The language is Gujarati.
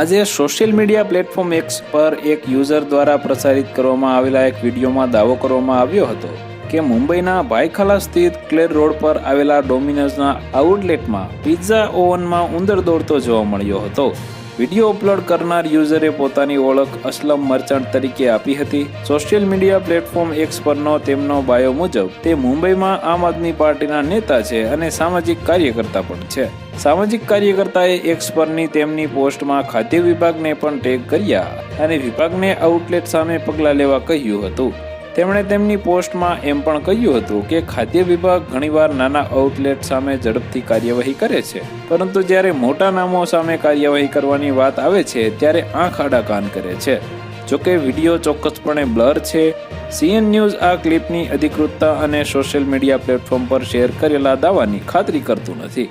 આજે સોશિયલ મીડિયા પ્લેટફોર્મ એક્સ પર એક યુઝર દ્વારા પ્રસારિત કરવામાં આવેલા એક વિડીયોમાં દાવો કરવામાં આવ્યો હતો કે મુંબઈના ભાઈખલા સ્થિત ક્લેર રોડ પર આવેલા ડોમિનોઝના આઉટલેટમાં પિઝા ઓવનમાં ઉંદર દોડતો જોવા મળ્યો હતો. વીડિયો અપલોડ કરનાર યુઝરે પોતાની ઓળખ અસલમ મર્ચન્ટ તરીકે આપી હતી. સોશિયલ મીડિયા પ્લેટફોર્મ એક્સ પરનો તેમનો બાયો મુજબ, તે મુંબઈમાં આમ આદમી પાર્ટીના નેતા છે અને સામાજિક કાર્યકર્તા પણ છે. સામાજિક કાર્યકર્તાએ એક્સ પરની તેમની પોસ્ટમાં ખાદ્ય વિભાગને પણ ટેગ કર્યા અને વિભાગને આઉટલેટ સામે પગલાં લેવા કહ્યું હતું. તેમણે તેમની પોસ્ટમાં એમ પણ કહ્યું હતું કે ખાદ્ય વિભાગ ઘણીવાર નાના આઉટલેટ સામે ઝડપથી કાર્યવાહી કરે છે. પરંતુ જ્યારે મોટા નામો સામે કાર્યવાહી કરવાની વાત આવે છે, ત્યારે આંખ આડા કાન કરે છે. જોકે વીડિયો ચોક્કસપણે બ્લર છે. સીએન ન્યૂઝ આ ક્લિપની અધિકૃતતા અને સોશિયલ મીડિયા પ્લેટફોર્મ પર શેર કરેલા દાવાની ખાતરી કરતું નથી.